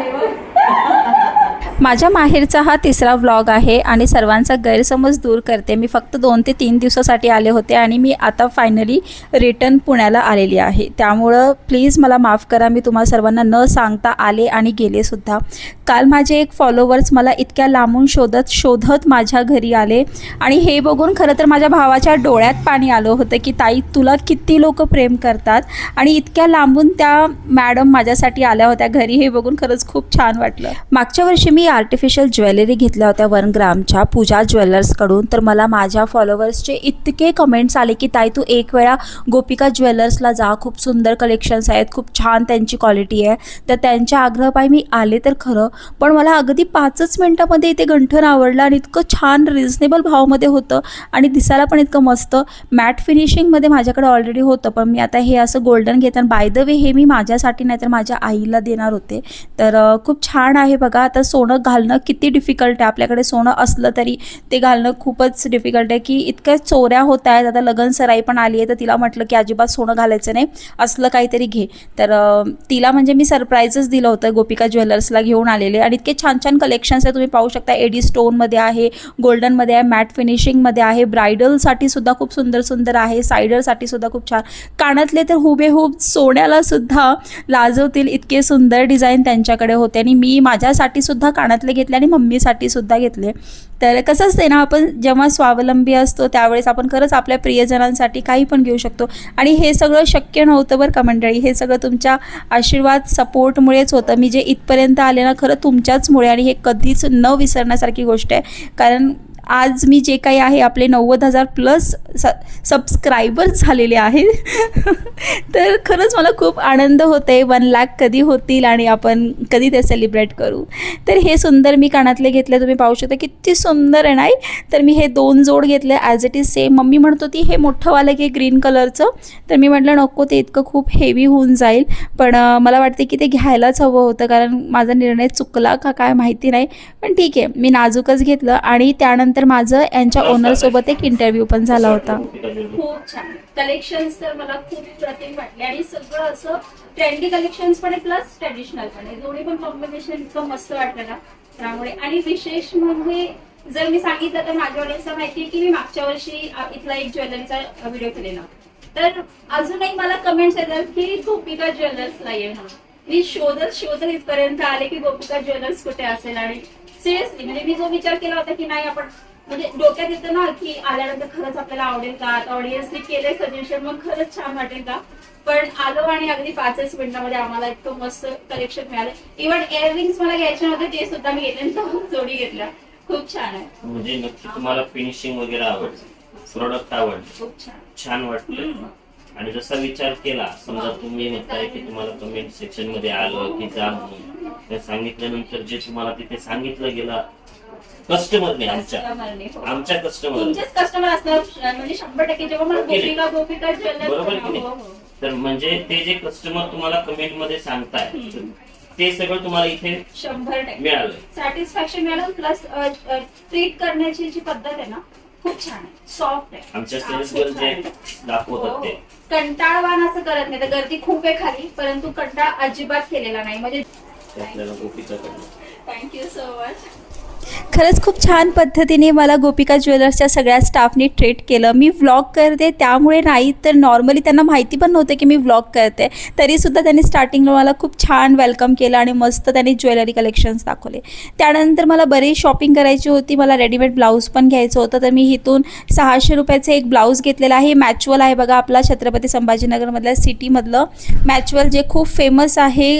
Vale. माझ्या माहेरचा हा तिसरा व्लॉग आहे आणि सर्वांचा गैरसमज दूर करते. मी फक्त दोन ते तीन दिवसासाठी आले होते आणि मी आता फायनली रिटर्न पुण्याला आलेली आहे. त्यामुळं प्लीज मला माफ करा. मी तुम्हाला सर्वांना न सांगता आले आणि गेलेसुद्धा काल माझे एक फॉलोवर्स मला इतक्या लांबून शोधत शोधत माझ्या घरी आले आणि हे बघून खरं तर माझ्या भावाच्या डोळ्यात पाणी आलं होतं की ताई तुला किती लोक प्रेम करतात? आणि इतक्या लांबून त्या मॅडम माझ्यासाठी आल्या होत्या घरी. हे बघून खरंच खूप छान वाटलं. मागच्या वर्षी मी आर्टिफिशियल ज्वेलरी घेतल्या होत्या वन ग्रामच्या पूजा ज्वेलर्सकडून तर मला माझ्या फॉलोवर्सचे इतके कमेंट्स आले की ताई तू एक वेळा गोपिका ज्वेलर्सला जा. खूप सुंदर कलेक्शन्स आहेत. खूप छान त्यांची क्वालिटी आहे. तर त्यांच्या आग्रहपायी मी आले तर खरं पण मला अगदी पाचच मिनटामध्ये इथे गंठन आवडलं आणि इतकं छान रिझनेबल भावमध्ये होतं आणि दिसायला पण इतकं मस्त. मॅट फिनिशिंगमध्ये माझ्याकडे ऑलरेडी होतं पण मी आता हे असं गोल्डन घेताना बाय द वे हे मी माझ्यासाठी नाही तर माझ्या आईला देणार होते. तर खूप छान आहे बघा. आता सोनं घालणं किती डिफिकल्ट आहे? आपल्याकडे सोनं असलं तरी ते घालणं खूपच डिफिकल्ट आहे. की इतक्या चोऱ्या होत आहेत. आता लगन सराई पण आली आहे. तर तिला म्हटलं की अजिबात सोनं घालायचं नाही. असलं काहीतरी घे. तर तिला म्हणजे मी सरप्राईजच दिलं होतं गोपिका ज्वेलर्सला घेऊन आलेले. आणि इतके छान छान कलेक्शन्स आहे. तुम्ही पाहू शकता एडी स्टोनमध्ये आहे गोल्डनमध्ये आहे मॅट फिनिशिंगमध्ये आहे ब्रायडलसाठी सुद्धा खूप सुंदर सुंदर आहे सायडरसाठी सुद्धा खूप छान. कानातले तर हुबेहूब सोन्याला सुद्धा लाजवतील इतके सुंदर डिझाईन त्यांच्याकडे होते. आणि मी माझ्यासाठी सुद्धा कानातले घेतले आणि मम्मीसाठी सुद्धा घेतले. तर कसं असते ना आपण जेव्हा स्वावलंबी असतो त्यावेळेस आपण खरंच आपल्या प्रियजनांसाठी काही पण घेऊ शकतो. आणि हे सगळं शक्य नव्हतं बरं का मंडळी. हे सगळं तुमच्या आशीर्वाद सपोर्टमुळेच होतं. मी जे इथपर्यंत आले ना खरं तुमच्याचमुळे आणि हे कधीच न विसरण्यासारखी गोष्ट आहे. कारण आज मी जे काही आहे आपले नव्वद हजार प्लस स सबस्क्रायबर्स झालेले आहेत. तर खरंच मला खूप आनंद होते वन लाख कधी होतील आणि आपण कधी ते सेलिब्रेट करू? तर हे सुंदर मी कानातले घेतले. तुम्ही पाहू शकता किती सुंदर आहे नाही तर मी हे दोन जोड घेतले as it is same mummy म्हणत होती हे मोठंवालं घे ग्रीन कलरचं तर मी म्हटलं नको ते इतकं खूप हेवी होऊन जाईल. पण मला वाटते की ते घ्यायलाच हवं होतं. कारण माझा निर्णय चुकला का काय माहिती नाही. पण ठीक आहे मी नाजूकच घेतलं. आणि त्यानंतर माझं यांच्या ओनरसोबत एक इंटरव्ह्यू पण झाला होता. खूप छान. कलेक्शन्स तर मला खूप प्रतिम वाटले आणि सगळं असं ट्रेंडी कलेक्शन्स पण आहे प्लस ट्रेडिशनल पण आहे. दोन्ही पण कॉम्बिनेशन इतकं मस्त वाटलं ना त्यामुळे. आणि विशेष म्हणजे जर मी सांगितलं तर माझ्या ऑडियन्सला माहिती आहे की मी मागच्या वर्षी इथला एक ज्वेलरीचा व्हिडिओ केलेला. तर अजूनही मला कमेंट्स येतात की गोपिका ज्वेलर्सला ये म्हणून. मी शोधत शोधत इथपर्यंत आले की गोपिका ज्वेलर्स कुठे असेल आणि सिरियसली म्हणजे मी जो विचार केला होता की नाही आपण म्हणजे डोक्यात येतं ना की आल्यानंतर खरंच आपल्याला आवडेल का? आता ऑडियन्सने केलंय सजेशन मग खरंच छान वाटेल का? पण आलो आणि अगदी पाचच मिनिटामध्ये आम्हाला इतकं मस्त कलेक्शन मिळालं. इव्हन इयरिंग्स मला घ्यायचे नव्हते ते सुद्धा मी घेतले जोडी घेतल्या. खूप छान आहे. म्हणजे नक्की तुम्हाला फिनिशिंग वगैरे आवडते? प्रोडक्ट आवडते? खूप छान. छान वाटतं आणि जसा विचार केला समजा तुम्ही म्हणताय की तुम्हाला कमेंट सेक्शनमध्ये आलं की जा म्हणून ते सांगितल्यानंतर जे तुम्हाला तिथे सांगितलं गेलं कस्टमर नाही आमच्या. कस्टमरने हो. आमच्या कस्टमर तुमचेच कस्टमर असणार म्हणजे शंभर टक्के जेव्हा मला गोपिका गोपिका बरोबर की ज्वेलर्स नाही तर म्हणजे ते जे कस्टमर तुम्हाला कमेंटमध्ये सांगताय ते सगळं तुम्हाला इथे शंभर टक्के. मिळालं. सॅटिस्फॅक्शन मिळालं प्लस ट्रीट करण्याची जी पद्धत आहे ना खूप छान आहे. सॉफ्ट आहे. आमच्या हा, सेल्स खूप छान जे आहे. दाखवतात हो. ते. कंटाळवान असं करत नाही. तर गर्दी खूप आहे खाली परंतु कंटाळ अजिबात केलेला नाही. म्हणजे आपल्याला गोपीच्याकडनं थँक्यू सो मच खरंच खूप छान पद्धतीने मला गोपिका ज्वेलर्सच्या सगळ्या स्टाफनी ट्रीट केलं. मी व्लॉग करते त्यामुळे नाही तर नॉर्मली त्यांना माहिती पण नव्हतं की मी व्लॉग करते. तरीसुद्धा त्यांनी स्टार्टिंगला मला खूप छान वेलकम केलं आणि मस्त त्यांनी ज्वेलरी कलेक्शन्स दाखवले. त्यानंतर मला बरीच शॉपिंग करायची होती मला रेडीमेड ब्लाऊज पण घ्यायचं होतं. तर मी इथून सहाशे रुपयाचं एक ब्लाऊज घेतलेला आहे. मॅच्युअल आहे बघा आपला छत्रपती संभाजीनगरमधल्या सिटीमधलं मॅच्युअल जे खूप फेमस आहे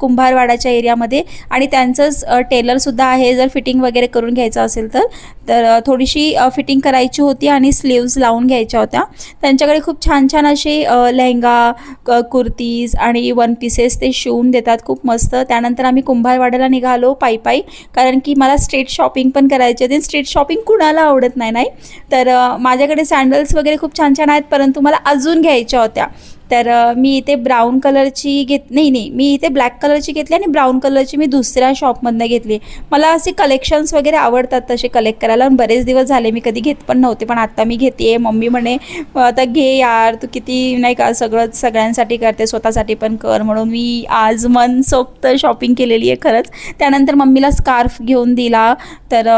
कुंभारवाडाच्या एरियामध्ये आणि त्यांचंच टेलरसुद्धा आहे. जर फिटिंग वगैरे करून घ्यायचं असेल तर तर थोडीशी फिटिंग करायची होती आणि स्लीव्ज लावून घ्यायच्या होत्या. त्यांच्याकडे खूप छान छान असे लेहंगा कुर्तीज आणि वन पीसेस ते शिवून देतात. खूप मस्त. त्यानंतर आम्ही कुंभारवाड्याला निघालो पायी पायी कारण की मला स्ट्रीट शॉपिंग पण करायची होती. स्ट्रीट शॉपिंग कुणाला आवडत नाही नाही? तर माझ्याकडे सँडल्स वगैरे खूप छान छान आहेत परंतु मला अजून घ्यायच्या होत्या. तर मी इथे ब्राऊन कलरची घेत नाही नाही मी इथे ब्लॅक कलरची घेतली आणि ब्राऊन कलरची मी दुसऱ्या शॉपमधनं घेतली. मला असे कलेक्शन्स वगैरे आवडतात तसे कलेक्ट करायला आणि बरेच दिवस झाले मी कधी घेत पण नव्हते पण आत्ता मी घेते. मम्मी म्हणे आता घे यार तू किती नाही का सगळं सगळ्यांसाठी करते स्वतःसाठी पण कर. म्हणून मी आज मनसोक्त शॉपिंग केलेली आहे खरंच. त्यानंतर मम्मीला स्कार्फ घेऊन दिला. तर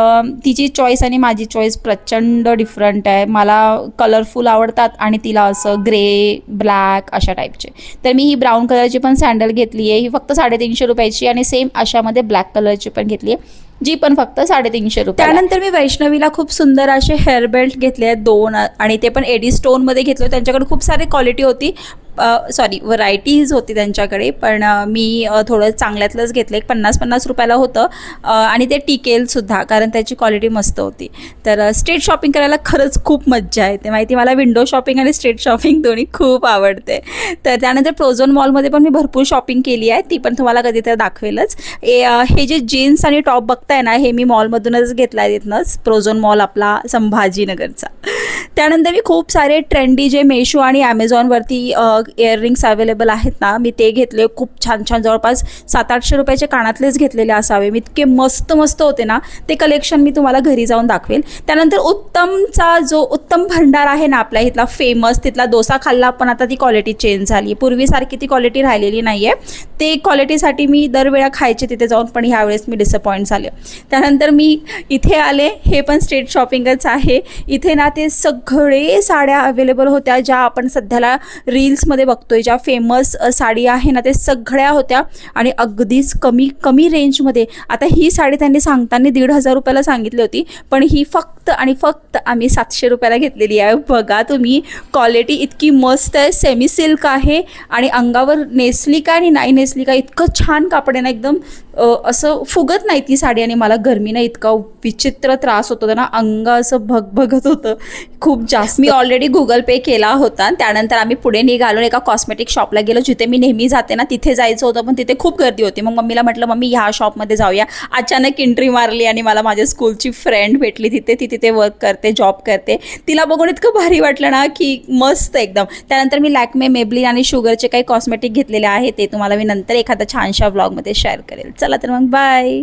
तिची चॉईस आणि माझी चॉईस प्रचंड डिफरंट आहे. मला कलरफुल आवडतात आणि तिला असं ग्रे ब्लॅक अशा टाईपचे तर मी ही ब्राऊन कलरची पण सँडल घेतली आहे ही फक्त साडेतीनशे रुपयाची आणि सेम अशामध्ये ब्लॅक कलरची पण घेतली आहे जी पण फक्त साडेतीनशे रुपये त्यानंतर मी वैष्णवीला खूप सुंदर असे हेअर बेल्ट घेतले आहेत दोन आणि ते पण एडी स्टोनमध्ये घेतले त्यांच्याकडे खूप सारी क्वालिटी होती. सॉरी व्हरायटीज होती त्यांच्याकडे पण मी थोडं चांगल्यातलंच घेतलं. एक पन्नास पन्नास रुपयाला होतं आणि ते टिकेलसुद्धा कारण त्याची क्वालिटी मस्त होती. तर स्ट्रीट शॉपिंग करायला खरंच खूप मज्जा येते. माहिती मला विंडो शॉपिंग आणि स्ट्रीट शॉपिंग दोन्ही खूप आवडते. तर त्यानंतर प्रोझोन मॉलमध्ये पण मी भरपूर शॉपिंग केली आहे. ती पण तुम्हाला कधी तर दाखवेलच. ए, हे जे जीन्स आणि टॉप बघताय ना हे मी मॉलमधूनच घेतला आहे तिथनंच. प्रोझोन मॉल आपला संभाजीनगरचा. त्यानंतर मी खूप सारे ट्रेंडी जे मेशो आणि ॲमेझॉनवरती इयररिंग्स अवेलेबल आहेत ना मी ते घेतले. खूप छान छान. जवळपास सात आठशे रुपयाचे कानातलेच घेतलेले असावे. मी इतके मस्त मस्त होते ना ते कलेक्शन मी तुम्हाला घरी जाऊन दाखवेल. त्यानंतर उत्तमचा जो उत्तम भंडार आहे ना आपल्या इथला फेमस तिथला डोसा खाल्ला पण आता ती क्वालिटी चेंज झाली. पूर्वीसारखी ती क्वालिटी राहिलेली नाही आहे ते क्वालिटीसाठी मी दरवेळा खायचे तिथे जाऊन पण ह्यावेळेस मी डिसअपॉइंट झाले. त्यानंतर मी इथे आले. हे पण स्ट्रीट शॉपिंगच आहे. इथे ना ते सगळे साड्या अवेलेबल होत्या ज्या आपण सध्याला रील्समध्ये बघतोय. ज्या फेमस साडी आहे ना ते सगळ्या होत्या. आणि अगदीच कमी कमी रेंजमध्ये आता ही साडी त्यांनी सांगताना दीड हजार रुपयाला सांगितली होती. पण ही फक्त आणि फक्त आम्ही सातशे रुपयाला घेतलेली आहे. बघा तुम्ही क्वालिटी इतकी मस्त आहे. सेमी सिल्क आहे. आणि अंगावर नेसली का आणि नाही नेसली का इतकं छान कापड आहे ना एकदम असं फुगत नाही ती साडी. आणि मला गरमीनं इतका विचित्र त्रास होतो होता अंग असं भगभगत होतं. खूप जास्त. मी ऑलरेडी गुगल पे केला होता त्यानंतर आम्ही पुढे निघालो एका कॉस्मेटिक शॉपला गेलो जिथे मी नेहमी जाते ना तिथे जायचं होतं पण तिथे खूप गर्दी होती. मग मम्मीला म्हटलं मम्मी ह्या शॉपमध्ये जाऊया. अचानक एंट्री मारली आणि मला माझ्या स्कूलची फ्रेंड भेटली तिथे. ती तिथे वर्क करते जॉब करते. तिला बघून इतकं भारी वाटलं ना की मस्त एकदम. त्यानंतर मी लॅकमे मेबलिन आणि शुगरचे काही कॉस्मेटिक घेतलेले आहे ते तुम्हाला मी नंतर एखादा छानशा ब्लॉगमध्ये शेअर करेल. चला तर मग बाय